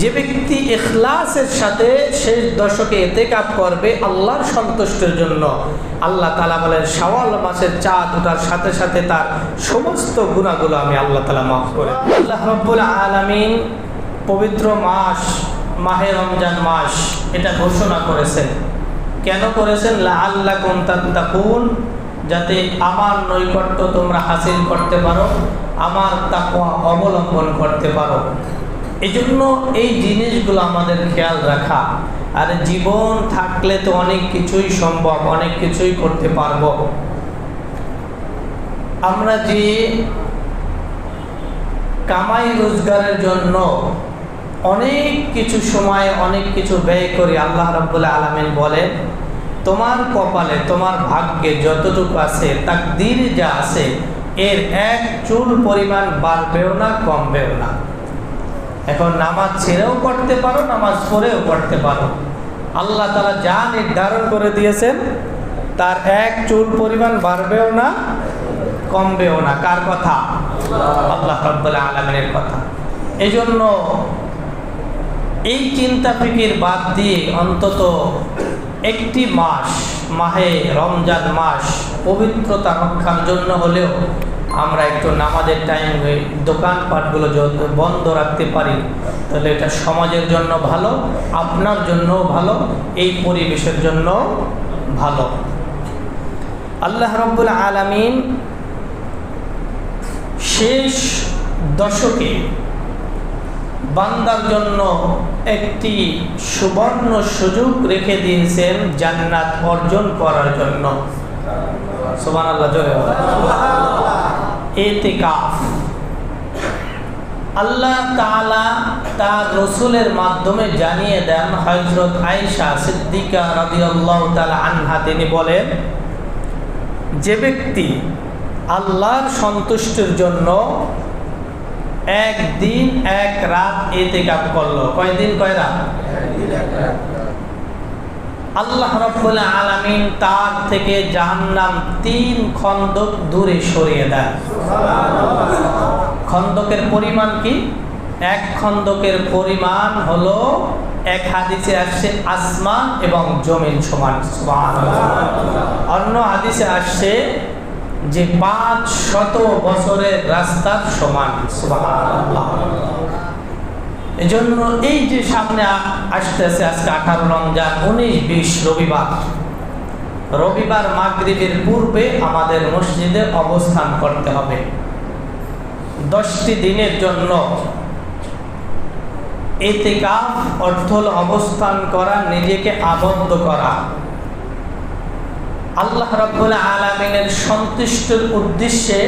যে ব্যক্তি এখলাসের সাথে শেষ দশকে এতে কাপ করবে আল্লাহর সন্তুষ্টের জন্য, আল্লাহ তালা বলেন, শাওয়াল মাসের চাঁদ ওঠার সাথে সাথে তার সমস্ত গুণাগুলো আমি আল্লাহ তালা মাফ করে। আল্লাহ রব্বুল আলমিন পবিত্র মাস, মাহে রমজান মাস, এটা ঘোষণা করেছেন। কেন করেছেন? আল্লাহ তাকুন যাতে আমার নৈকট্য তোমরা হাসিল করতে পারো, আমার তাকওয়া অবলম্বন করতে পারো। এই জন্য এই জিনিসগুলো আমাদের খেয়াল রাখা। আর জীবন থাকলে তো অনেক কিছুই সম্ভব, অনেক কিছুই করতে পারব। আমরা যে কামাই রোজগারের জন্য অনেক কিছু সময়, অনেক কিছু ব্যয় করি, আল্লাহ রাব্বুল আলামিন বলেন, তোমার কপালে, তোমার ভাগ্যে যতটুকু আছে, তাকদীর যা আছে, এর এক চুল পরিমাণ বাড়বেও না, কমবেও না। এখন নামাজ ছেড়েও পড়তে পারো, নামাজ পড়েও পড়তে পারো। আল্লাহ তালা যা নির্ধারণ করে দিয়েছেন, তার এক চুল পরিমাণ বাড়বেও না, কমবেও না। কার কথা? আল্লাহ রব্বুল্লাহ আলমিনের কথা। এই জন্য এই চিন্তা ফিকির বাদ দিয়ে অন্তত একটি মাস, মাহে রমজান মাস পবিত্রতা রক্ষার জন্য হলেও আমরা একটু নামাজের টাইম হয়ে দোকানপাটগুলো বন্ধ রাখতে পারি, তাহলে এটা সমাজের জন্য ভালো, আপনার জন্যও ভালো, এই পরিবেশের জন্য ভালো। আল্লাহ রব্বুল আলমিন শেষ দশকে বান্দার জন্য একটি সুবর্ণ সুযোগ রেখে দিয়েছেন জান্নাত অর্জন করার জন্য। সোমান আল্লাহ জোরে এতেকাফ। আল্লাহ তাআলা তার রসুলের মাধ্যমে জানিয়ে দেন হজরত আয়েশা সিদ্দিকা রাদিয়াল্লাহু তাআলা আনহা, তিনি বলেন, যে ব্যক্তি আল্লাহর সন্তুষ্টির জন্য একদিন এক রাত এতে কাপ করল। কয়দিন, কয় রাত? আল্লাহ রব্বুল আলামিন তার থেকে জাহান্নাম তিন খন্দক দূরে সরিয়ে দেয় খন্দকের পরিমাণ কি? এক খন্দকের পরিমাণ হলো এক হাদিসে আসছে আসমান এবং জমিন সমান। অন্য হাদিসে আসছে যে পাঁচ শত বছরের রাস্তার সমান। এজন্য এই যে সামনে আসতেছে আজকে আঠারো রমজান, উনিশ, বিশ রবিবার। রবিবার মাগরিবের পূর্বে আমাদের মসজিদে অবস্থান করতে হবে। দশটি দিনের জন্য এতেকাফ অর্থ হল অবস্থান করা, নিজেকে আবদ্ধ করা। আল্লাহ রব্বুল আলমিনের সন্তুষ্টের উদ্দেশ্যে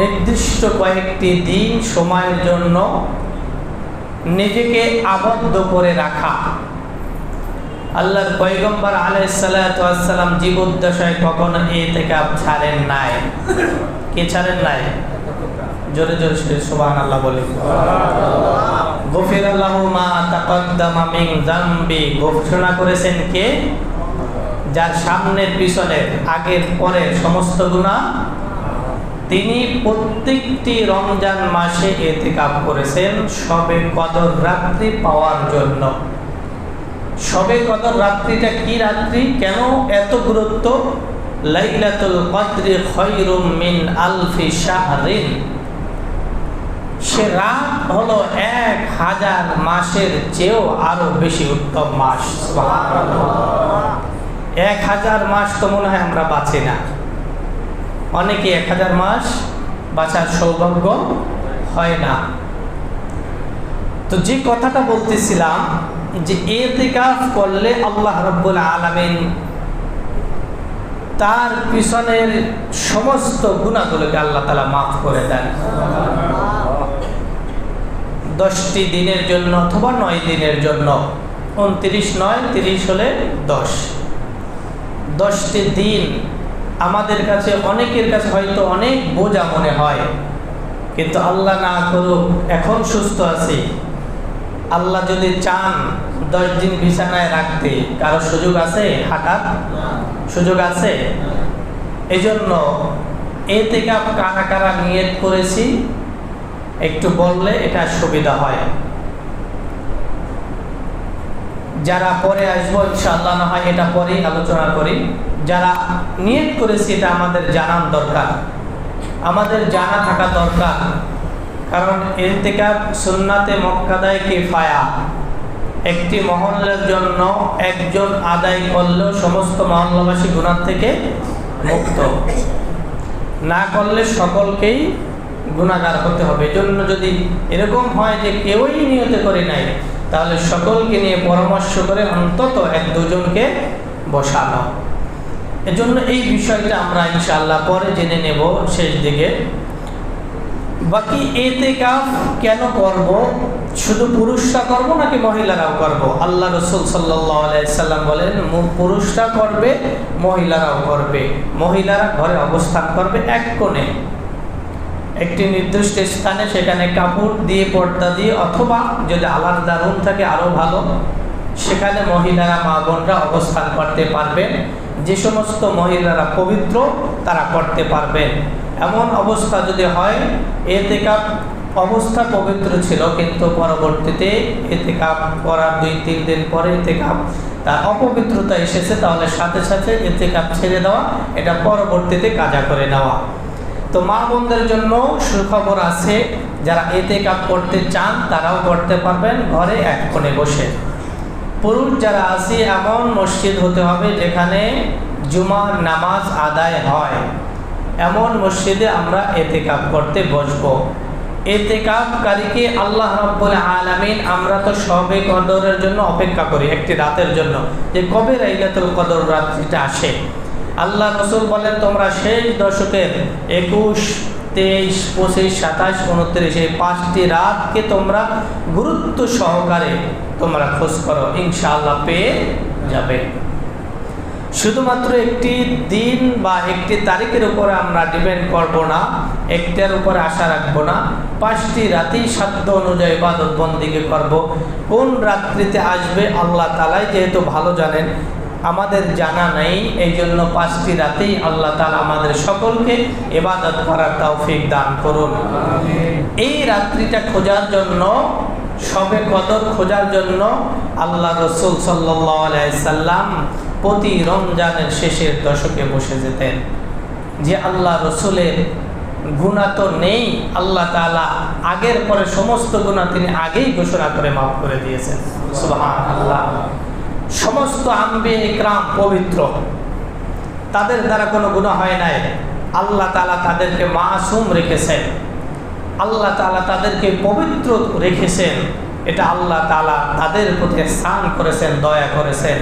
নির্দিষ্ট কয়েকটি দিন সময়ের জন্য নিজেকে আবদ্ধ করে রাখা। আল্লাহর পৈগম্বর আলাইসাল্লাম জীবদ্দশায় কখনো এ থেকে ছাড়েন নাই। কে ছাড়েন নাই? জোরে জোরে সুবাহ আল্লাহ বলি। গফির আল্লাহ মা তাকদ্দামা মিন জামবি ঘোষণা করেছেন কে? যার সামনের পিছনের আগের পরের সমস্ত গুণা তিনি প্রত্যেকটি রমজান মাসে এতে কাপ করেছেন, সবে কদর রাত্রি পাওয়ার জন্য। সবে কদর রাত্রিটা কি রাত্রি? কেন এত গুরুত্ব? লাইলাতুল কদরি খৈরুম মিন আলফি শাহরিন। সে রাত হলো এক হাজার মাসের চেয়েও আরও বেশি উত্তম মাস এক হাজার মাস তো মনে হয় আমরা বাঁচি না। অনেকে এক হাজার মাস বাঁচার সৌভাগ্য হয় না। তো যে কথাটা বলতেছিলাম যে এতেকাফ করলে আল্লাহ রব্বুল আলমিন তার পিছনের সমস্ত গুণাগুলোকে আল্লাহ তালা মাফ করে দেন। দশটি দিনের জন্য অথবা নয় দিনের জন্য। উনত্রিশ নয়, তিরিশ হলে দশ। দশটি দিন আমাদের কাছে, অনেকের কাছে হয়তো অনেক বোঝা মনে হয়। কিন্তু আল্লাহ না করুক, এখন সুস্থ আছি। আল্লাহ যদি চান দশ দিন বিছানায় রাখতে, কারও সুযোগ আছে হাঁটার? সুযোগ আছে? এই জন্য এ থেকে কারা কারা নিয়ত করেছি, একটু বললে এটা সুবিধা হয়। যারা পরে আসব, ইনশাআল্লাহ না হয় এটা পরেই আলোচনা করি। যারা নিয়ত করেছি এটা আমাদের জানার দরকার। আমাদের জানা থাকা দরকার। কারণ এতেকাব সুন্নাতে মক্কাদায় কে ফায়া একটি মহল্লার জন্য একজন আদায় করলেও সমস্ত মহল্লাবাসী গুণার থেকে মুক্ত। না করলে সকলকেই গুণাগার হতে হবে। এজন্য যদি এরকম হয় যে কেউই নিয়ত করে নাই তাহলে সকলকে নিয়ে পরামর্শ করে অন্তত এক দুজনকে বসানো। এজন্য এই বিষয়টা আমরা ইনশাআল্লাহ পরে জেনে নেব শেষ দিকে। বাকি এতে কাপ কেন করব? শুধু পুরুষরা করব নাকি মহিলারাও করব? আল্লাহ রসুল সাল্লাম বলেন পুরুষরা করবে, মহিলারাও করবে। মহিলারা ঘরে অবস্থান করবে এক কোণে। একটি নির্দিষ্ট স্থানে সেখানে কাপড় দিয়ে পর্দা দিয়ে অথবা যদি আলাদা রুম থাকে আরও ভালো, সেখানে মহিলারা মা বোনরা অবস্থান করতে পারবেন। যে সমস্ত মহিলারা পবিত্র, তারা করতে পারবেন। এমন অবস্থা যদি হয় এতে কাপ অবস্থা পবিত্র ছিল, কিন্তু পরবর্তীতে এতে কাপ করার দুই, তিন দিন পরে এতে কাপ তার অপবিত্রতা এসেছে, তাহলে সাথে সাথে এতে কাপ ছেড়ে দেওয়া, এটা পরবর্তীতে কাজা করে নেওয়া। তো মা বোনদের জন্য সুখবর আছে, যারা এতে কাপ করতে চান, তারাও করতে পারবেন, ঘরে এক কোণে বসে। পুরুষ যারা আছে, এমন মসজিদ হতে হবে যেখানে জুমার নামাজ আদায় হয়। এমন মসজিদে আমরা এতে কাপ করতে বসবো। এতে কাপকারীকে আল্লাহ রব্বুল আলামিন আমরা তো সবে কদরের জন্য অপেক্ষা করি, একটি রাতের জন্য। যে কবে রাইলাতুল কদর রাত্রিটা আসে? আল্লাহ রসুল বলেন, তোমরা শেষ দশকের একুশ, তেইশ, পঁচিশ, সাতাশ, উনত্রিশ, এই পাঁচটি রাতকে তোমরা গুরুত্ব সহকারে তোমরা খোঁজ করো। ইনশাআল্লাহ পেয়ে যাবে। শুধুমাত্র একটি দিন বা একটি তারিখের উপরে আমরা ডিপেন্ড করব না, একটার উপরে আশা রাখব না। পাঁচটি রাতেই সাধ্য অনুযায়ী ইবাদত বন্দিকে করব। কোন রাত্রিতে আসবে, আল্লাহ তালাই যেহেতু ভালো জানেন আমাদের জানা নাই এই জন্য পাঁচটি রাতেই আল্লাহ তালা আমাদের সকলকে এবাদত করার তৌফিক দান করুন। এই রাত্রিটা খোঁজার জন্য, সবে কদর খোঁজার জন্য আল্লাহ রসুল সাল্লাম প্রতি রমজানের শেষের দশকে বসে যেতেন। যে আল্লাহ রসুলের গুণা তো নেই, আল্লাহ তালা আগের পরে সমস্ত গুণা তিনি আগেই ঘোষণা করে মাফ করে দিয়েছেন। সুবহান আল্লাহ সমস্ত আম্বে ইকরাম পবিত্র। তাদের দ্বারা কোনো গুণা হয় নাই। আল্লাহ তালা তাদেরকে মাসুম রেখেছেন। আল্লাহ তালা তাদেরকে পবিত্র রেখেছেন। এটা আল্লাহ তালা তাদের প্রতি স্নান করেছেন, দয়া করেছেন।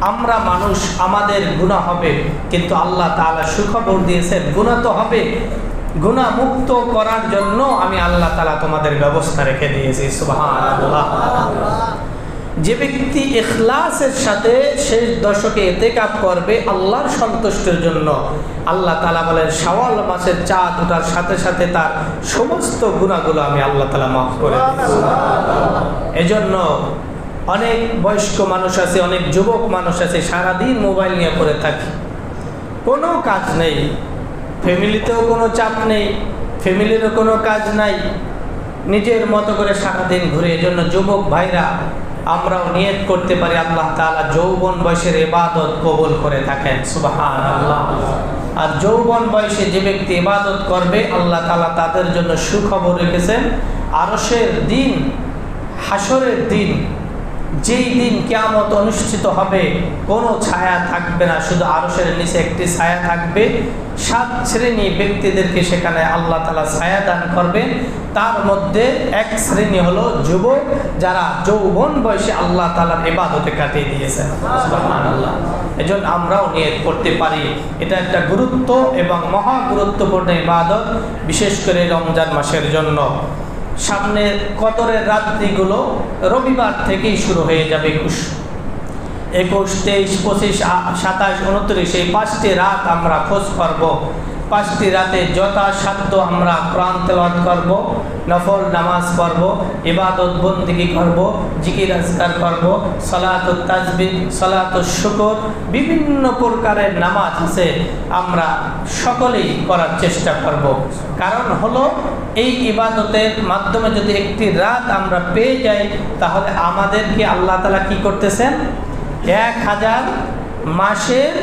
আমরা মানুষ, আমাদের গুণা হবে, কিন্তু আল্লাহ তালা সুখবর দিয়েছেন গুণা তো হবে। গুণা মুক্ত করার জন্য আমি আল্লাহ তালা তোমাদের ব্যবস্থা রেখে দিয়েছি আল্লাহ যে ব্যক্তি ইখলাসের সাথে শেষ দশকে এতেকাপ করবে আল্লাহর সন্তুষ্টের জন্য, আল্লাহ তালা বলেন, শাওয়াল মাসের চাঁদ ওঠার সাথে সাথে তার সমস্ত গুণাগুলো আমি আল্লাহ তালা মাফ করে এজন্য অনেক বয়স্ক মানুষ আছে, অনেক যুবক মানুষ আছে, সারাদিন মোবাইল নিয়ে পড়ে থাকে। কোনো কাজ নেই। ফ্যামিলিতেও কোনো চাপ নেই, ফ্যামিলিরও কোনো কাজ নাই। নিজের মতো করে সারাদিন ঘুরে, এজন্য যুবক ভাইরা আমরাও নিয়ত করতে পারি আল্লাহ তালা যৌবন বয়সের এবাদত কবুল করে থাকেন সুবাহান আল্লাহ আর যৌবন বয়সে যে ব্যক্তি ইবাদত করবে, আল্লাহ তালা তাদের জন্য সুখবর রেখেছেন। আরসের দিন হাসরের দিন যেই দিন কেয়ামত অনুষ্ঠিত হবে, কোনো ছায়া থাকবে না। শুধু আরশের নিচে একটি ছায়া থাকবে। সাত শ্রেণি ব্যক্তিদেরকে সেখানে আল্লাহ তালা ছায়া দান করবেন। তার মধ্যে এক শ্রেণি হলো যুবক, যারা যৌবন বয়সে আল্লাহ তালার এবাদতে কাটিয়ে দিয়েছেন। আল্লাহ এজন্য আমরাও নিয়ত করতে পারি। এটা একটা গুরুত্ব এবং মহা গুরুত্বপূর্ণ ইবাদত, বিশেষ করে রমজান মাসের জন্য। সামনে কতরের রাত্রিগুলো রবিবার থেকেই শুরু হয়ে যাবে একুশ। একুশ, তেইশ, পঁচিশ সাতাশ, উনত্রিশ, এই পাঁচটি রাত আমরা খোঁজ করব। পাঁচটি রাতে যথাসাধ্য আমরা প্রাণ তেলাওয়াত করব, নফল নামাজ পড়ব, ইবাদত বন্দিগি করব, জিকির আজকার করব সলাত তাজবি সলাত শুকর, বিভিন্ন প্রকারের নামাজ আছে, আমরা সকলেই করার চেষ্টা করব। কারণ হলো, এই ইবাদতের মাধ্যমে যদি একটি রাত আমরা পেয়ে যাই, তাহলে আমাদেরকে আল্লাহ তালা কি করতেছেন? এক হাজার মাসের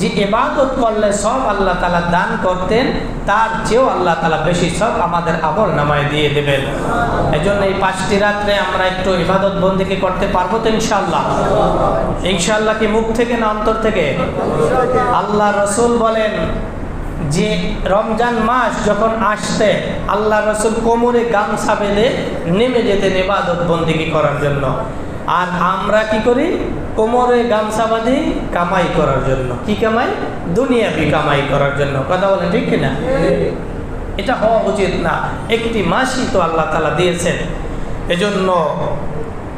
যে ইবাদত করলে সব আল্লাহ তালা দান করতেন, তার চেয়েও আল্লাহ তালা বেশি সব আমাদের আবর নামায় দিয়ে দেবেন। এই জন্য এই পাঁচটি রাত্রে আমরা একটু ইবাদত বন্দিকে করতে পারব তো ইনশাল্লাহ ইনশাল্লাহ কি মুখ থেকে না অন্তর থেকে? আল্লাহ রসুল বলেন, যে রমজান মাস যখন আসতে আল্লাহ রসুল কোমরে গামছা বেঁধে নেমে যেতেন ইবাদত বন্দিগি করার জন্য। আর আমরা কি করি? কোমরে গামছা বাঁধি কামাই করার জন্য। কি কামাই? দুনিয়াবি কামাই করার জন্য। কথা বলেন ঠিক কিনা? এটা হওয়া উচিত না। একটি মাসই তো আল্লাহ তালা দিয়েছেন। এজন্য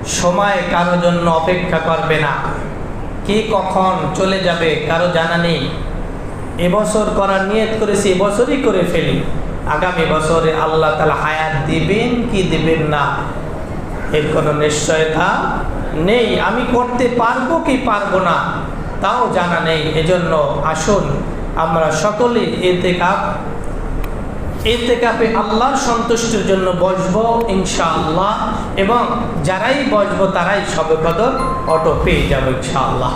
সময় কারও জন্য অপেক্ষা করবে না। কি কখন চলে যাবে কারও জানা নেই। এবছর করার নিয়ত করেছি, এবছরই করে ফেলি। আগামী বছরে আল্লাহ তালা হায়াত দিবেন কি দিবেন না? এর কোনো নিশ্চয়তা নেই। আমি করতে পারব কি পারব না, তাও জানা নেই। এজন্য আসুন, আমরা সকলে এতে কাপ এতে কাপে আল্লাহর সন্তুষ্টির জন্য বসব ইনশা আল্লাহ এবং যারাই বসবো তারাই সবে কদর অটো পেয়ে যাব ইনশাআল্লাহ।